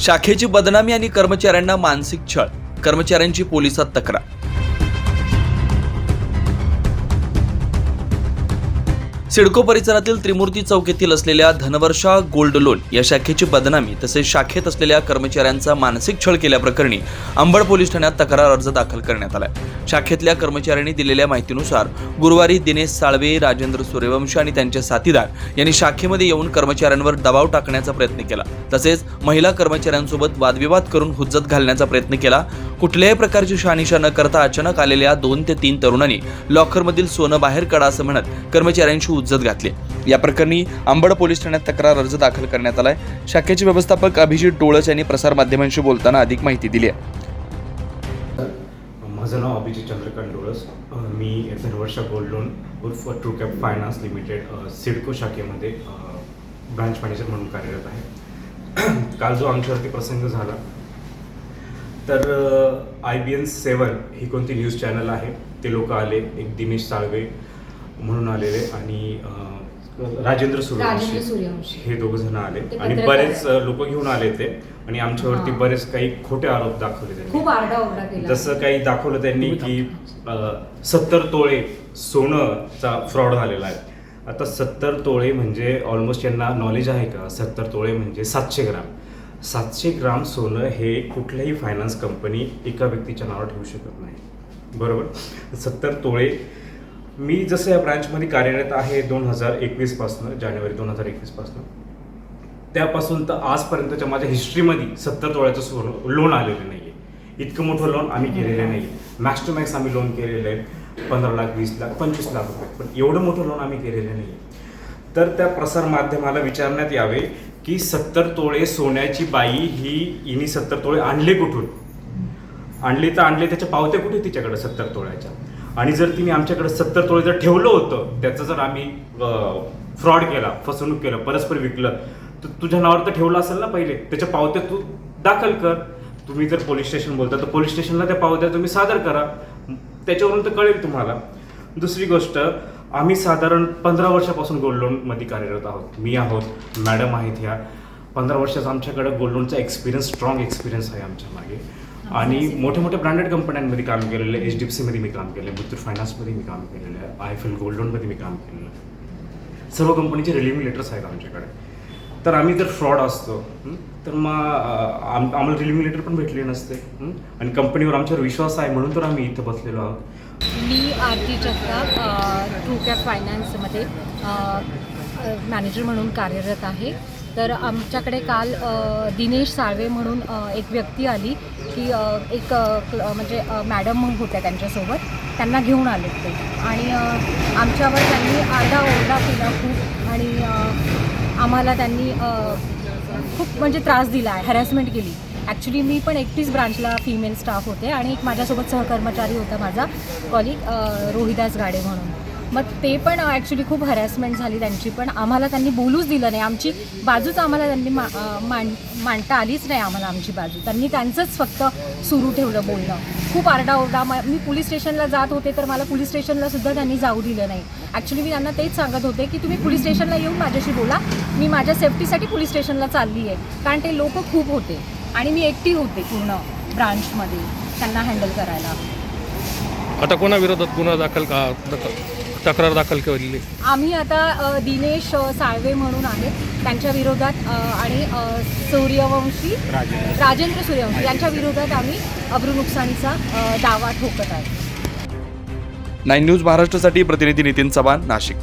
शाखेची बदनामी आणि कर्मचाऱ्यांना मानसिक छळ. कर्मचाऱ्यांची पोलिसात तक्रार. सिडको परिसरातील त्रिमूर्ती चौक येथील असलेल्या धनवर्षा गोल्ड लोन या शाखेची बदनामी तसेच शाखेत असलेल्या कर्मचाऱ्यांचा मानसिक छळ केल्याप्रकरणी अंबड पोलीस ठाण्यात तक्रार अर्ज दाखल करण्यात आला शाखेतल्या कर्मचाऱ्यांनी दिलेल्या माहितीनुसार गुरुवारी दिनेश साळवे राजेंद्र सूर्यवंशी आणि त्यांचे साथीदार यांनी शाखेमध्ये येऊन कर्मचाऱ्यांवर दबाव टाकण्याचा प्रयत्न केला. तसेच महिला कर्मचाऱ्यांसोबत वादविवाद करून हुज्जत घालण्याचा प्रयत्न केला. कुठल्याही प्रकारची शहानिशा न करता अचानक आलेल्या दोन ते तीन तरुणांनी लॉकरमधील सोनं बाहेर काढा असं म्हणत कर्मचाऱ्यांशी उज्जत घातली. या प्रकरणी अंबड पोलीस ठाण्यात तक्रार अर्ज दाखल करण्यात आलाय. शाखेचे व्यवस्थापक अभिजित डोळस यांनी प्रसारमाध्यमांशी बोलताना अधिक माहिती दिली आहे. माझं नाव अभिजित चंद्रकांत डोळस. मी धनवर्षा गोल्ड लोन उर्फ true cap finance limited CIDCO शाखेमध्ये branch manager म्हणून कार्यरत आहे. काल जो आमच्यावरती प्रसंग झाला तर आय बी एन सेवन ही कोणती न्यूज चॅनल आहे? ते लोक आले एक दिनेश साळवे म्हणून आलेले आणि राजेंद्र सूर्यवंशी. हे दोघ जण आले. आणि बरेच लोक घेऊन आले ते. आणि आमच्यावरती. बरेच काही खोटे आरोप दाखवले त्यांनी. खूप आरडाओरडा केला. जसं काही दाखवलं त्यांनी की सत्तर तोळे सोनंचा फ्रॉड झालेला आहे. आता सत्तर तोळे म्हणजे ऑलमोस्ट यांना नॉलेज आहे का? सत्तर तोळे म्हणजे सातशे ग्राम. सातशे ग्राम सोनं हे कुठल्याही फायनान्स कंपनी एका व्यक्तीच्या नावावर ठेवू शकत नाही. बरोबर? सत्तर तोळे. मी जसं या ब्रँचमध्ये कार्यरत आहे दोन हजार एकवीसपासनं जानेवारी दोन हजार एकवीसपासनं त्यापासून तर आजपर्यंतच्या माझ्या हिस्ट्रीमध्ये सत्तर तोळ्याचं सोनं लोन आलेलं नाही आहे इतकं मोठं लोन आम्ही केलेलं नाही मॅक्स टू मॅक्स आम्ही लोन केलेलं आहे. पंधरा लाख वीस लाख पंचवीस लाख रुपये. पण एवढं मोठं लोन आम्ही केलेलं नाही आहे तर त्या प्रसार माध्यमाला विचारण्यात यावे की सत्तर तोळे सोन्याची बाई ही हिने सत्तर तोळे आणले कुठून? आणले तर आणले त्याच्या पावत्या कुठे तिच्याकडे सत्तर तोळ्याच्या? आणि जर तिने आमच्याकडे सत्तर तोळे जर ठेवलं होतं त्याचं जर आम्ही फ्रॉड केला फसवणूक केलं परस्पर विकलं तर तुझ्या नावावर तर ठेवलं असेल ना पहिले. त्याच्या पावत्या तू दाखल कर. तुम्ही जर पोलीस स्टेशन बोलता तर पोलीस स्टेशनला त्या पावत्या तुम्ही सादर करा. त्याच्यावरून तर कळेल तुम्हाला. दुसरी गोष्ट आम्ही साधारण पंधरा वर्षापासून गोल्ड लोनमध्ये कार्यरत आहोत. मी आहोत मॅडम आहेत ह्या. पंधरा वर्षाचा आमच्याकडे गोल्ड लोनचा एक्सपिरियन्स स्ट्रॉंग एक्सपिरियन्स आहे आमच्या मागे. आणि मोठ्या मोठ्या ब्रँडेड कंपन्यांमध्ये काम केलेलं आहे. एच डी एफ सीमध्ये मी काम केलं आहे मुथूट फायनान्समध्ये मी काम केलेलं आहे. आय एफ एल गोल्ड लोनमध्ये मी काम केलेलं आहे. सर्व कंपनीचे रिलिव्हिंग लेटर्स आहेत आमच्याकडे. तर आम्ही जर फ्रॉड असतो तर मग आम आम्हाला रिलिव्हिंग लेटर पण भेटले नसते आणि कंपनीवर आमच्यावर विश्वास आहे म्हणून तर आम्ही इथं बसलेलो आहोत. मी आरती जगताप ट्रू कॅप फायनान्समध्ये मॅनेजर म्हणून कार्यरत आहे. तर आमच्याकडे काल दिनेश साळवे म्हणून एक व्यक्ती आली की एक म्हणजे मॅडम मॅडम होत्या त्यांच्यासोबत. त्यांना घेऊन आले ते. आणि आमच्यावर त्यांनी आरडा ओरडा केला खूप. आणि आम्हाला त्यांनी खूप म्हणजे त्रास दिला आहे हॅरॅसमेंट केली. ॲक्च्युली मी पण एकटीच ब्रांचला फिमेल स्टाफ होते आणि एक माझ्यासोबत सहकर्मचारी होता माझा कॉलिग रोहिदास गाडे म्हणून. मग ते पण ॲक्च्युली खूप हरॅसमेंट झाली त्यांची पण. आम्हाला त्यांनी बोलूच दिलं नाही. आमची बाजूच आम्हाला त्यांनी मा मांड मांडता आलीच नाही आम्हाला आमची बाजू. त्यांनी त्यांचंच फक्त सुरू ठेवलं बोलणं. खूप आरडाओरडा. मी पोलीस स्टेशनला जात होते तर मला पोलीस स्टेशनला सुद्धा त्यांनी जाऊ दिलं नाही. ॲक्च्युली मी त्यांना तेच सांगत होते की तुम्ही पोलीस स्टेशनला येऊन माझ्याशी बोला. मी माझ्या सेफ्टीसाठी पोलीस स्टेशनला चालली आहे. कारण ते लोक खूप होते. आणि मी एकटी होते पूर्ण ब्रांचमध्ये त्यांना हँडल करायला. आता कोणाविरोधात गुन्हा दाखल का दाखल? तक्रार दाखल केलेली. आम्ही आता दिनेश साळवे म्हणून आहेत त्यांच्या विरोधात आणि सूर्यवंशी राजेंद्र. सूर्यवंशी यांच्या विरोधात आम्ही अब्रू नुकसानीचा अ, दावा ठोकत आहे नाईन न्यूज महाराष्ट्रासाठी प्रतिनिधी नितीन चव्हाण नाशिक.